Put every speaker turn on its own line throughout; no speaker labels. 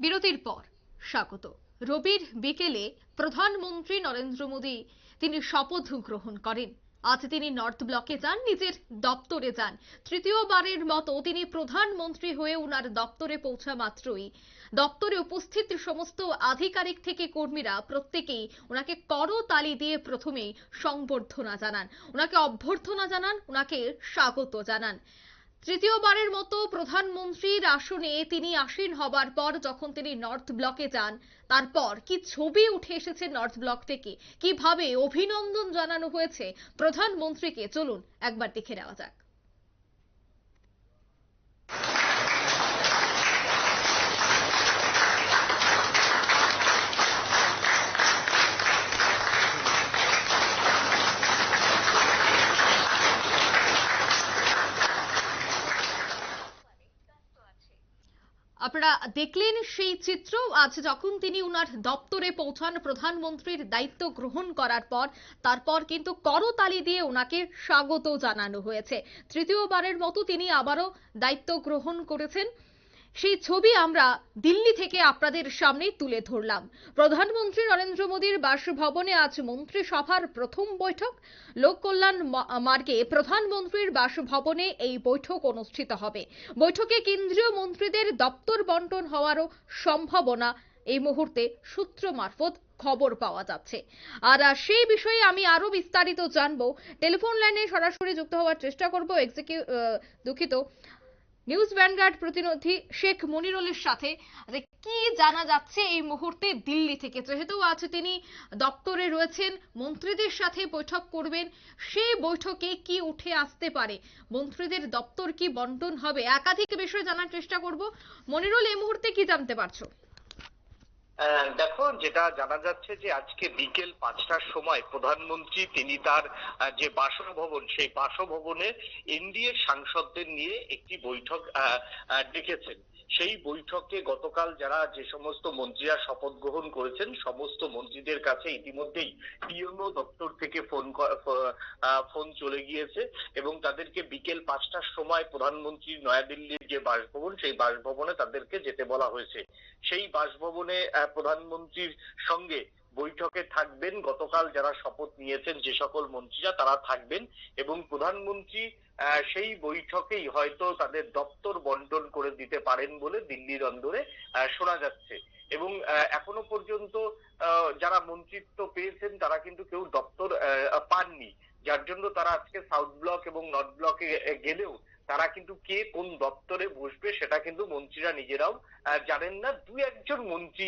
বিরতির পর স্বাগত। রবির বিকেলে প্রধানমন্ত্রী নরেন্দ্র মোদী তিনি শপথ গ্রহণ করেন। আজ তিনি নর্থ ব্লকে যান, নিজের দপ্তরে যান। তৃতীয়বারের মতো তিনি প্রধানমন্ত্রী হয়ে উনার দপ্তরে পৌঁছা মাত্রই। দপ্তরে উপস্থিত সমস্ত আধিকারিক থেকে কর্মীরা প্রত্যেকেই ওনাকে করতালি দিয়ে প্রথমেই সংবর্ধনা জানান। ওনাকে অভ্যর্থনা জানান ওনাকে স্বাগত জানান। তৃতীয়বারের মতো প্রধানমন্ত্রীর আসনে তিনি আসীন হবার পর যখন তিনি নর্থ ব্লকে যান, তারপর কি ছবি উঠে এসেছে নর্থ ব্লক থেকে? কীভাবে অভিনন্দন জানানো হয়েছে প্রধানমন্ত্রীকে? চলুন একবার দেখে নেওয়া যাক। আপনারা দেখলেন সেই চিত্র। আজ যখন তিনি উনার দপ্তরে পৌঁছান, প্রধানমন্ত্রীর দায়িত্ব গ্রহণ করার পর, তারপর কিন্তু করতালি দিয়ে ওনাকে স্বাগত জানানো হয়েছে। তৃতীয়বারের মতো তিনি আবারও দায়িত্ব গ্রহণ করেছেন। সেই ছবি আমরা দিল্লি থেকে আপনাদের সামনে তুলে ধরলাম। প্রধানমন্ত্রী নরেন্দ্র মোদীর বাসভবনে আজ মন্ত্রিসভার প্রথম বৈঠক। লোক কল্যাণ মার্গে প্রধানমন্ত্রীর বাসভবনে এই বৈঠক অনুষ্ঠিত হবে। বৈঠকে কেন্দ্রীয় মন্ত্রীদের দপ্তর বন্টন হওয়ারও সম্ভাবনা। এই মুহূর্তে সূত্র মারফত খবর পাওয়া যাচ্ছে। আর সেই বিষয়ে আমি আরও বিস্তারিত জানব। টেলিফোন লাইনে সরাসরি যুক্ত হওয়ার চেষ্টা করব। এক্সিকিউ দুঃখিত। নিউজ ভ্যানগার্ড প্রতিনিধি শেখ মনিরুলের সাথে যে কি জানা যাচ্ছে এই মুহূর্তে দিল্লি থেকে। যেহেতু আজ তিনি দপ্তরে রয়েছেন, মন্ত্রীদের সাথে বৈঠক করবেন সেই বৈঠকে কি উঠে আসতে পারে? মন্ত্রীদের দপ্তর কি বন্টন হবে? একাধিক বিষয় জানার চেষ্টা করব। মনিরুল এই মুহূর্তে কি জানতে পারছ?
দেখো, যেটা জানা যাচ্ছে যে আজকে বিকেল পাঁচটার সময় প্রধানমন্ত্রী, তিনি তার যে বাসভবন, সেই বাসভবনে এনডিএ সাংসদদের নিয়ে একটি বৈঠক ডেকেছেন। সেই বৈঠকে গতকাল যারা যে সমস্ত মন্ত্রীরা শপথ গ্রহণ করেছেন, সমস্ত মন্ত্রীদের কাছে ইতিমধ্যেই পিএমও দপ্তর থেকে ফোন ফোন চলে গিয়েছে এবং তাদেরকে বিকেল পাঁচটার সময় প্রধানমন্ত্রী নয়াদিল্লির যে বাসভবন, সেই বাসভবনে তাদেরকে যেতে বলা হয়েছে। সেই বাসভবনে প্রধানমন্ত্রীর সঙ্গে বৈঠকে থাকবেন। গতকাল যারা শপথ নিয়েছেন যে সকল মন্ত্রীরা, তারা থাকবেন এবং প্রধানমন্ত্রী সেই বৈঠকেই হয়তো তাদের দপ্তর বন্টন করে দিতে পারেন বলে দিল্লির অন্দরে শোনা যাচ্ছে। এবং এখনও পর্যন্ত যারা মন্ত্রিত্ব পেয়েছেন, তারা কিন্তু কেউ দপ্তর পাননি। যার জন্য তারা আজকে সাউথ ব্লক এবং নর্থ ব্লকে গেলেও তারা কিন্তু কে কোন দপ্তরে বসবে, সেটা কিন্তু মন্ত্রীরা নিজেরাও জানেন না। দু একজন মন্ত্রী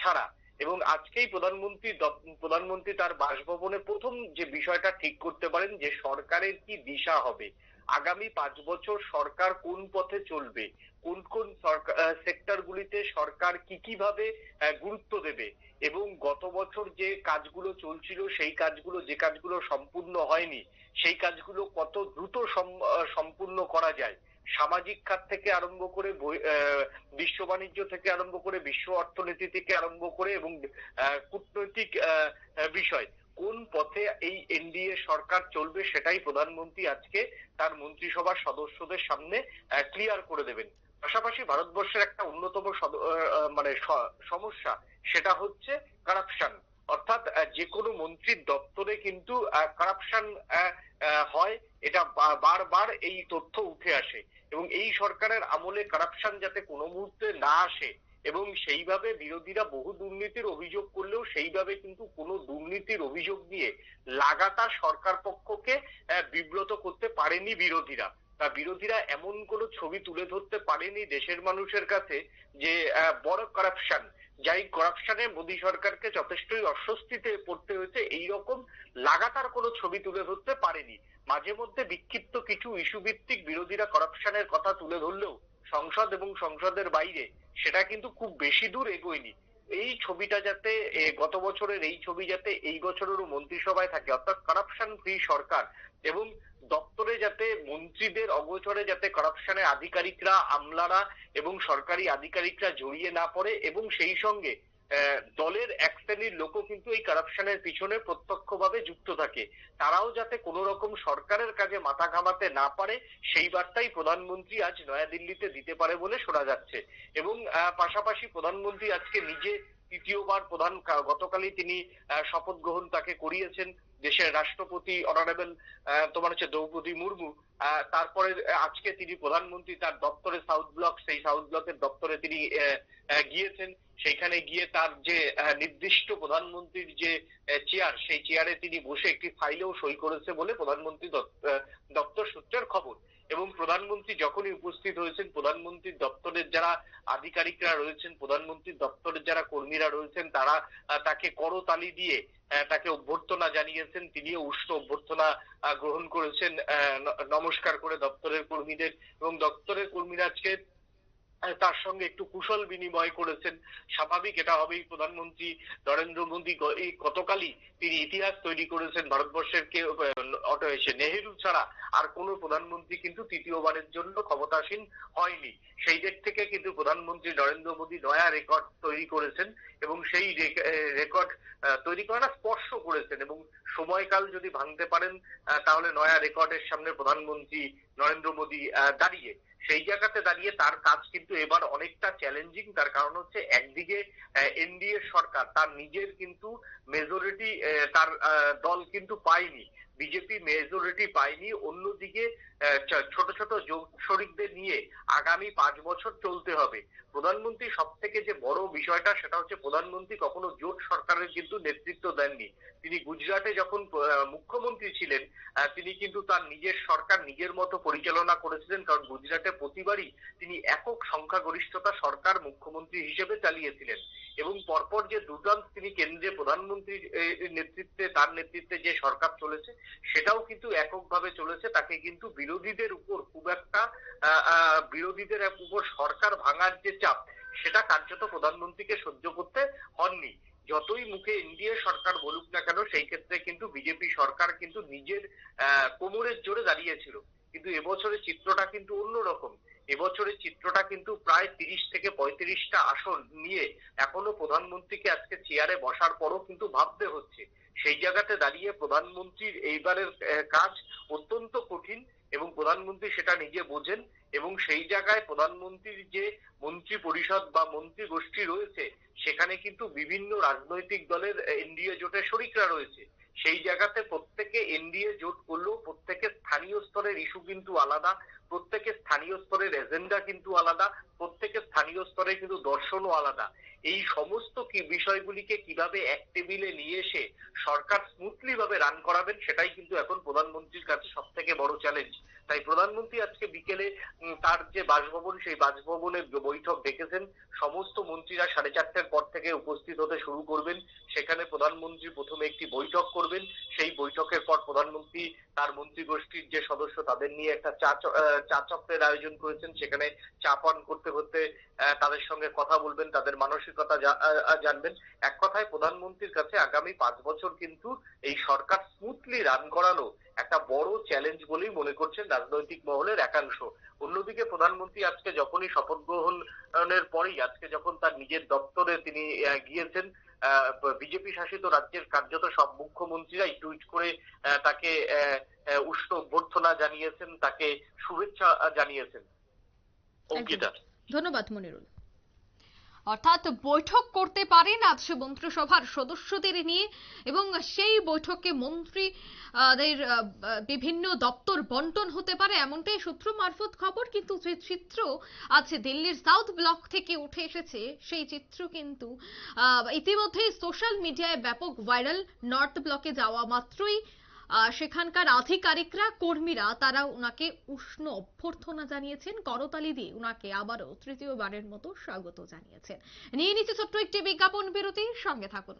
ছাড়া। এবং আজকেই প্রধানমন্ত্রী প্রধানমন্ত্রী তার বাসভবনে প্রথম যে বিষয়টা ঠিক করতে পারেন যে সরকারের কি দিশা হবে। আগামী পাঁচ বছর সরকার কোন পথে চলবে? কোন কোন সেক্টর গুলিতে সরকার কি, কীভাবে গুরুত্ব দেবে? এবং গত বছর যে কাজগুলো চলছিল, সেই কাজগুলো, যে কাজগুলো সম্পূর্ণ হয়নি, সেই কাজগুলো কত দ্রুত সম- সম্পূর্ণ করা যায়? সামাজিক খাত থেকে আরম্ভ করে বিশ্ব বাণিজ্য থেকে আরম্ভ করে বিশ্ব অর্থনীতি থেকে আরম্ভ করে এবং কূটনৈতিক বিষয়। কোন পথে এই এনডিএ সরকার চলবে সেটাই প্রধানমন্ত্রী আজকে তার মন্ত্রিসভার সদস্যদের সামনে ক্লিয়ার করে দেবেন। পাশাপাশি ভারতবর্ষের একটা অন্যতম মানে সমস্যা সেটা হচ্ছে কারাপশন অর্থাৎ যে কোনো মন্ত্রীর দপ্তরে কিন্তু কারাপশন হয়, এটা বারবার এই তথ্য উঠে আসে এবং এই সরকারের আমলে কারাপশন যাতে কোনো মুহূর্তে না আসে এবং সেইভাবে বিরোধীরা বহু দুর্নীতির অভিযোগ করলেও সেইভাবে কিন্তু কোনো দুর্নীতির অভিযোগ দিয়ে লাগাতার সরকার পক্ষকে বিব্রত করতে পারেনি বিরোধীরা। বা বিরোধীরা এমন কোনো ছবি তুলে ধরতে পারেনি দেশের মানুষের কাছে যে বড় কারাপশন যাই করাপশনে মোদী সরকারকে যথেষ্টই অস্বস্তিতে পড়তে হয়েছে এই রকম লাগাতার কোনো ছবি তুলে ধরতে পারেনি। মাঝে মধ্যে বিক্ষিপ্ত কিছু ইস্যু ভিত্তিক বিরোধীরা করাপশনের কথা তুলে ধরলেও সংসদ এবং সংসদের বাইরে সেটা কিন্তু খুব বেশি দূর এগোয়নি। এই ছবিটা যাতে গত বছরের এই ছবি যাতে এই বছরেরও মন্ত্রিসভায় থাকে, অর্থাৎ কারাপশন ফ্রি সরকার এবং দপ্তরে যাতে মন্ত্রীদের অগোচরে যাতে করাপশনের আধিকারিকরা, আমলারা এবং সরকারি আধিকারিকরা জড়িয়ে না পড়ে এবং সেই সঙ্গে দলের এক শ্রেণির লোকও কিন্তু এই কারাপশনের পিছনে প্রত্যক্ষভাবে যুক্ত থাকে। তারাও যাতে কোনো রকম সরকারের কাজে মাথা ঘামাতে না পারে, সেই বার্তাই প্রধানমন্ত্রী আজ নয়াদিল্লিতে দিতে পারে বলে শোনা যাচ্ছে। এবং পাশাপাশি প্রধানমন্ত্রী আজকে নিজে তৃতীয়বার প্রধান গতকালই তিনি শপথ গ্রহণ তাকে করিয়েছেন। দেশের রাষ্ট্রপতি অনারেবল তোমার হচ্ছে দ্রৌপদী মুর্মু। তারপরে আজকে তিনি প্রধানমন্ত্রী, তার দপ্তরে সাউথ ব্লক, সেই সাউথ ব্লকের দপ্তরে তিনি গিয়েছেন। সেইখানে গিয়ে তার যে নির্দিষ্ট প্রধানমন্ত্রীর যে চেয়ার সেই চেয়ারে তিনি বসে একটি ফাইলেও সই করেছে বলে প্রধানমন্ত্রী দপ্তর সূত্রের খবর। এবং প্রধানমন্ত্রী যখনই উপস্থিত হয়েছেন, প্রধানমন্ত্রীর দপ্তরের যারা আধিকারিকরা রয়েছেন, প্রধানমন্ত্রীর দপ্তরের যারা কর্মীরা রয়েছেন, তারা তাকে করতালি দিয়ে তাকে অভ্যর্থনা জানিয়েছেন, তিনিও উষ্ণ অভ্যর্থনা গ্রহণ করেছেন নমস্কার করে দপ্তরের কর্মীদের এবং দপ্তরের কর্মীরা আজকে তার সঙ্গে একটু কুশল বিনিময় করেছেন। স্বাভাবিক এটা হবেই প্রধানমন্ত্রী নরেন্দ্র মোদী। এই গতকালই তিনি ইতিহাস তৈরি করেছেন ভারতবর্ষের কে অটো এসে। নেহেরু ছাড়া আর কোনো প্রধানমন্ত্রী কিন্তু তৃতীয়বারের জন্য ক্ষমতাসীন হয়নি। সেই দিক থেকে কিন্তু প্রধানমন্ত্রী নরেন্দ্র মোদী নয়া রেকর্ড তৈরি করেছেন এবং সেই রেকর্ড তৈরি করা না, স্পর্শ করেছেন এবং সময়কাল যদি ভাঙতে পারেন তাহলে নয়া রেকর্ডের সামনে প্রধানমন্ত্রী নরেন্দ্র মোদী দাঁড়িয়ে। সেই জায়গাতে দাঁড়িয়ে তার কাজ কিন্তু এবার অনেকটা চ্যালেঞ্জিং তার কারণ হচ্ছে একদিকে এনডিএ সরকার, তার নিজের কিন্তু মেজরিটি তার দল কিন্তু পায়নি। বিজেপি মেজরিটি পায়নি, অন্যদিকে ছোট ছোট শরিকদের নিয়ে আগামী পাঁচ বছর চলতে হবে। প্রধানমন্ত্রী সব থেকে যে বড় বিষয়টা, সেটা হচ্ছে প্রধানমন্ত্রী কখনো জোট সরকারের কিন্তু নেতৃত্ব দেননি। তিনি গুজরাটে যখন মুখ্যমন্ত্রী ছিলেন তিনি কিন্তু তার নিজের সরকার নিজের মতো পরিচালনা করেছিলেন, কারণ গুজরাটে প্রতিবারই তিনি একক সংখ্যাগরিষ্ঠতা সরকার মুখ্যমন্ত্রী হিসেবে চালিয়েছিলেন। এবং পরপর যে দুর্দান্ত তিনি কেন্দ্রে প্রধানমন্ত্রীর নেতৃত্বে, তার নেতৃত্বে যে সরকার চলেছে, সেটাও কিন্তু এককভাবে চলেছে। তাকে কিন্তু বিরোধীদের উপর খুব একটা বিরোধীদের উপর সরকার ভাঙার যে চাপ, সেটা কার্যত প্রধানমন্ত্রীকে সহ্য করতে হননি। যতই মুখে এনডিএ সরকার বলুক না কেন, সেই ক্ষেত্রে কিন্তু বিজেপি সরকার কিন্তু নিজের কোমরের জোরে দাঁড়িয়েছিল। কিন্তু এবছরের চিত্রটা কিন্তু অন্যরকম। এবছরের চিত্রটা কিন্তু প্রায় তিরিশ থেকে পঁয়ত্রিশটা আসন নিয়ে এখনও প্রধানমন্ত্রীকে আজকে চেয়ারে বসার পরও কিন্তু ভাবতে হচ্ছে। সেই জায়গাতে দাঁড়িয়ে প্রধানমন্ত্রীর এইবারের কাজ অত্যন্ত কঠিন এবং প্রধানমন্ত্রী সেটা নিজে বোঝেন এবং সেই জায়গায় প্রধানমন্ত্রীর যে মন্ত্রী পরিষদ বা মন্ত্রী গোষ্ঠী রয়েছে, সেখানে কিন্তু বিভিন্ন রাজনৈতিক দলের এনডিএ জোটের শরিকরা রয়েছে। সেই জায়গাতে প্রত্যেকে এনডিএ জোট করলেও প্রত্যেকের স্থানীয় স্তরের ইস্যু কিন্তু আলাদা। প্রত্যেকের স্থানীয় স্তরের এজেন্ডা কিন্তু আলাদা, প্রত্যেকের স্থানীয় স্তরে কিন্তু দর্শনও আলাদা। এই সমস্ত কি বিষয়গুলিকে কীভাবে এক টেবিলে নিয়ে এসে সরকার স্মুথলি ভাবে রান করাবেন, সেটাই কিন্তু এখন প্রধানমন্ত্রীর কাছে সব থেকে বড় চ্যালেঞ্জ তাই প্রধানমন্ত্রী আজকে বিকেলে তার যে বাসভবন, সেই বাসভবনে বৈঠক ডেকেছেন সমস্ত মন্ত্রীরা সাড়ে চারটের পর থেকে উপস্থিত হতে শুরু করবেন। সেখানে প্রধানমন্ত্রী প্রথমে একটি বৈঠক করবেন। সেই বৈঠকের পর প্রধানমন্ত্রী, তার মন্ত্রী গোষ্ঠীর যে সদস্য, তাদের নিয়ে একটা চা চ- চক্রের আয়োজন করেছেন, সেখানে চা পান করতে করতে তাদের সঙ্গে কথা বলবেন, তাদের মানসিকতা জানবেন। এক কথায় প্রধানমন্ত্রীর কাছে আগামী পাঁচ বছর কিন্তু এই সরকার স্মুথলি রান করানো একটা বড় চ্যালেঞ্জ বলেই মনে করছেন রাজনৈতিক মহলের একাংশ। অন্যদিকে প্রধানমন্ত্রী আজকে যখনই শপথ গ্রহণের পরেই আজকে যখন তার নিজের দপ্তরে তিনি আহ, গিয়েছেন বিজেপি শাসিত রাজ্যের কার্যত সব মুখ্যমন্ত্রীরাই টুইট করে তাকে উষ্ণ অভ্যর্থনা জানিয়েছেন তাকে শুভেচ্ছা জানিয়েছেন। অঙ্কিতা।
ধন্যবাদ মনিরুল। অর্থাৎ বৈঠক করতে পারেন আজ মন্ত্রিসভার সদস্যদের নিয়ে এবং সেই বৈঠকে মন্ত্রী দের বিভিন্ন দপ্তর বন্টন হতে পারে এমনটাই সূত্র মারফত খবর। কিন্তু যে চিত্র আছে দিল্লির সাউথ ব্লক থেকে উঠে এসেছে, সেই চিত্র কিন্তু ইতিমধ্যেই সোশ্যাল মিডিয়ায় ব্যাপক ভাইরাল নর্থ ব্লকে যাওয়া মাত্রই সেখানকার আধিকারিকরা, কর্মীরা, তারা উনাকে উষ্ণ অভ্যর্থনা জানিয়েছেন। করতালি দিয়ে উনাকে আবারও তৃতীয়বারের মতো স্বাগত জানিয়েছেন। নিয়ে নিচ্ছে ছোট্ট একটি বিজ্ঞাপন বিরতি। সঙ্গে থাকুন।